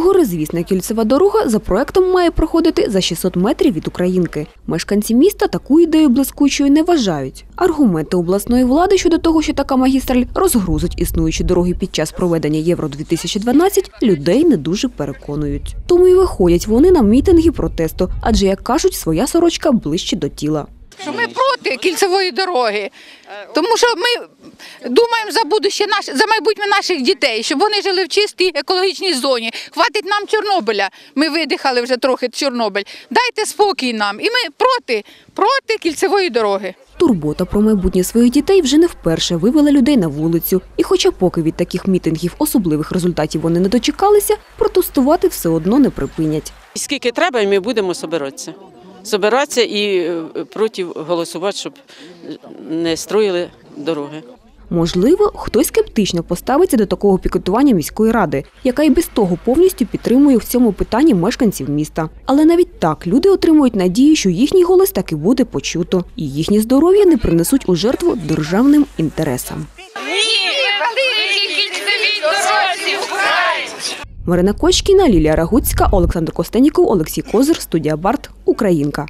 Горизвісна кільцева дорога за проектом має проходити за 600 метрів від Українки. Мешканці міста таку ідею блискучою не вважають. Аргументи обласної влади щодо того, що така магістраль розгрузить існуючі дороги під час проведення Євро 2012 людей не дуже переконують. Тому і виходять вони на мітинги протесту, адже як кажуть, своя сорочка ближче до тіла. Ми проти кільцевої дороги, тому що ми думаємо за будуще наш, за майбутнє наших дітей, щоб вони жили в чистій екологічній зоні. Хватить нам Чорнобиля. Ми видихали вже трохи Чорнобиль. Дайте спокій нам. І ми проти, проти кільцевої дороги. Турбота про майбутнє своїх дітей вже не вперше вивела людей на вулицю. І хоча поки від таких мітингів особливих результатів вони не дочекалися, протестувати все одно не припинять. Скільки треба, і ми будемо собиратися. Собиратися і е, проти голосувати, щоб не строїли дороги. Можливо, хтось скептично поставиться до такого пікетування міської ради, яка і без того повністю підтримує в цьому питанні мешканців міста. Але навіть так люди отримують надію, що їхній голос таки буде почуто, і їхнє здоров'я не принесуть у жертву державним інтересам. Марина Кочкіна, Лілія Рагуцька, Олександр Костеніков, Олексій Козир, студія Барт, Українка.